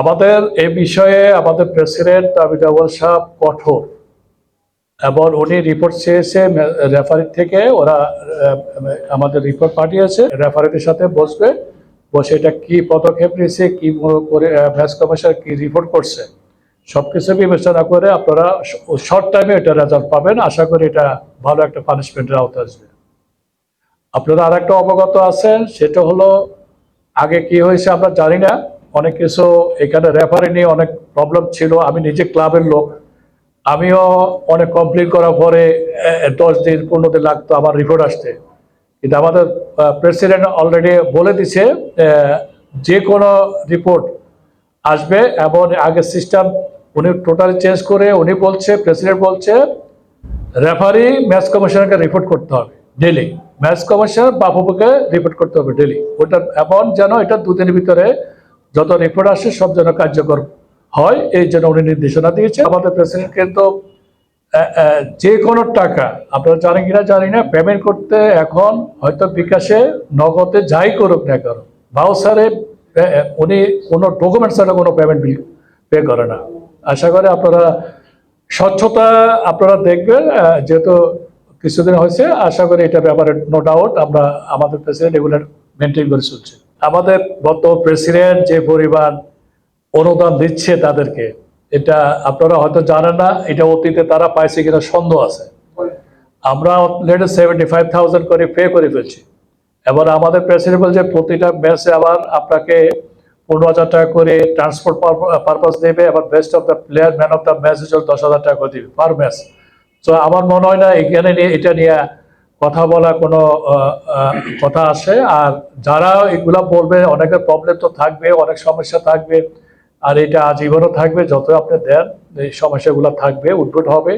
আমাদের এ বিষয়ে আমাদের প্রেসিডেন্ট আবিদ আউয়াল সাহেব কঠোর, এবং উনি রিপোর্ট চেয়েছে রেফারি থেকে, ওরা আমাদের রিপোর্ট পাঠিয়েছে রেফারিদের সাথে বসবে, বসে এটা কি পদক্ষেপ নিয়েছে, কি করে ম্যাচ কমিশন কি রিপোর্ট করছে সব কিছু বিবেচনা করে আপনারা শর্ট টাইমে এটা রেজাল্ট পাবেন। আশা করি এটা ভালো একটা পানিশমেন্টের আওতা আসবে। আপনারা আর একটা অবগত আছেন, সেটা হলো, আগে কি হয়েছে আমরা জানি না অনেক কিছু এখানে রেফারি নিয়ে অনেক প্রবলেম ছিল। আমি নিজে ক্লাবের লোক। আমিও অনেক কমপ্লিট করার পরে দশ দিন, পনেরো দিন লাগতো আমার রিপোর্ট আসতে। কিন্তু আমাদের প্রেসিডেন্ট অলরেডি বলে দিছে যে কোনো রিপোর্ট আসবে এবং আগের সিস্টেম উনি টোটালি চেঞ্জ করে উনি বলছে প্রেসিডেন্ট বলছে রেফারি ম্যাচ কমিশনারকে রিপোর্ট করতে হবে ডেলি ম্যাচ কমিশনার বাবুকে রিপোর্ট করতে হবে ডেলি ওটা এবং যেন এটা দুদিনের ভিতরে যত রিপোর্ট আসে সব যেন কার্যকর হয় এই জন্য উনি নির্দেশনা দিয়েছে আমাদের প্রেসিডেন্ট কিন্তু আহ, আহ, যে কোনো টাকা আপনারা জানেন কিনা জানি না পেমেন্ট করতে এখন হয়তো বিকাশে নগদে যাই করুক না কেন বাউসারে উনি কোনো ডকুমেন্ট ছাড়া কোনো পেমেন্ট পে করে না। আশা করে আপনারা স্বচ্ছতা আপনারা দেখবেন যেহেতু কিছুদিন হয়েছে আশা করি এটা ব্যাপারে নো ডাউট আমরা আমাদের প্রেসিডেন্ট এগুলো মেনটেন করে চলছে। আমাদের বর্তমান প্রেসিডেন্ট যে পরিমাণ অনুদান দিচ্ছে তাদেরকে, এটা আপনারা হয়তো জানেন না, এটা অতীতে তারা পাইছে কিনা সন্দেহ আছে। আমরা অলরেডি সেভেন্টি ফাইভ থাউজেন্ড করে পে করে ফেলছি। এবার আমাদের প্রেসিডেন্ট বলছে, প্রতিটা ম্যাচে আবার আপনাকে পনেরো হাজার টাকা করে ট্রান্সপোর্ট পারপাস দেবে এবার best of the player man of the match হিসেবে দশ হাজার টাকা করে দিবে পার ম্যাচ তো আমার মনে হয় না এখানে নিয়ে, এটা নিয়ে কথা বলা কোনো কথা আছে। আর যারা এগুলা বলবে, অনেকের প্রবলেম তো থাকবে, অনেক সমস্যা থাকবে। আর এটা আজীবনও থাকবে যত আপনি দেন, এই সমস্যাগুলো থাকবে, উদ্ভূত হবে।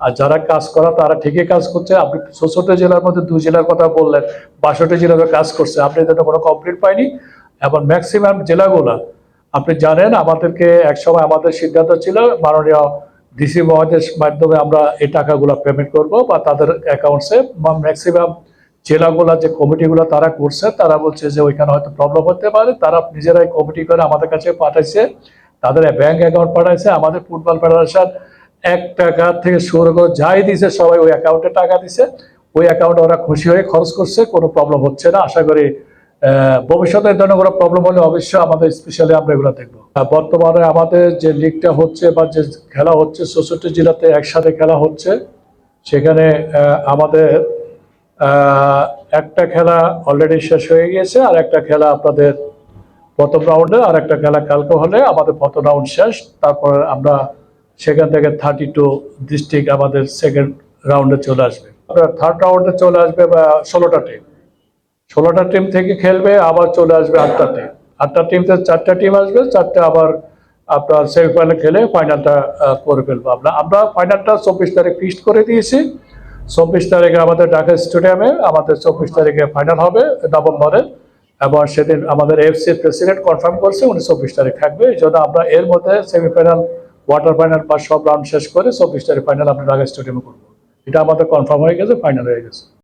আর যারা কাজ করা, তারা ঠিকই কাজ করছে। আপনি চৌষট্টি জেলার মধ্যে দুই জেলার কথা বললেন, বাষট্টি জেলাতে কাজ করছে। আপনি এদের কোনো কমপ্লিট পাইনি? এবং ম্যাক্সিমাম জেলাগুলা, আপনি জানেন, আমাদেরকে একসময় আমাদের সিদ্ধান্ত ছিল, মাননীয় ডিসি মহোদয়ের মাধ্যমে আমরা এই টাকাগুলো পেমেন্ট করব বা তাদের অ্যাকাউন্টসে বা ম্যাক্সিমাম জেলাগুলা যে কমিটিগুলো তারা করছে, তারা বলছে যে ওইখানে হয়তো প্রবলেম হতে পারে। তারা নিজেরাই কমিটি করে আমাদের কাছে পাঠাইছে, তাদের ব্যাংক অ্যাকাউন্ট পাঠাইছে। আমাদের ফুটবল ফেডারেশন এক টাকা থেকে শুরু করে যাই দিছে, সবাই ওই অ্যাকাউন্টে টাকা দিছে। ওই অ্যাকাউন্টে ওরা খুশি হয়ে খরচ করছে, কোনো প্রবলেম হচ্ছে না। আশা করি ভবিষ্যতে ধরনের কোনো প্রবলেম হলে অবশ্যই আমাদের স্পেশালি আমরা এগুলো দেখব। বর্তমানে আমাদের যে লিগটা হচ্ছে বা যে খেলা হচ্ছে, চৌষট্টি জেলাতে একসাথে খেলা হচ্ছে, সেখানে আমাদের একটা খেলা অলরেডি শেষ হয়ে গিয়েছে, আর একটা খেলা আপনাদের প্রথম রাউন্ডে আর একটা খেলা কালকে হলে আমাদের প্রথম রাউন্ড শেষ, তারপর আমরা সেখান থেকে থার্টি টু ডিস্ট্রিক্ট আমাদের সেকেন্ড রাউন্ডে চলে আসবে। আপনার থার্ড রাউন্ডে চলে আসবে বা ষোলোটা টিম ষোলোটা টিম থেকে খেলবে, আবার চলে আসবে আটটা টিম আটটা টিম থেকে চারটা টিম আসবে, চারটা আবার আপনার সেমিফাইনাল খেলে ফাইনালটা করে ফেলব আমরা। আমরা ফাইনালটা চব্বিশ তারিখ ফিক্সড করে দিয়েছি। চব্বিশ তারিখে আমাদের ঢাকা স্টেডিয়ামে, আমাদের চব্বিশ তারিখে ফাইনাল হবে নভেম্বরে এবং সেদিন আমাদের এফসি প্রেসিডেন্ট কনফার্ম করছে, উনি চব্বিশ তারিখ থাকবে। এই জন্য আমরা এর মধ্যে সেমিফাইনাল কোয়ার্টার ফাইনাল বা সব রাউন্ড শেষ করে চব্বিশ তারিখ ফাইনাল আমরা ঢাকা স্টেডিয়ামে করব। এটা আমাদের কনফার্ম হয়ে গেছে ফাইনাল হয়ে গেছে।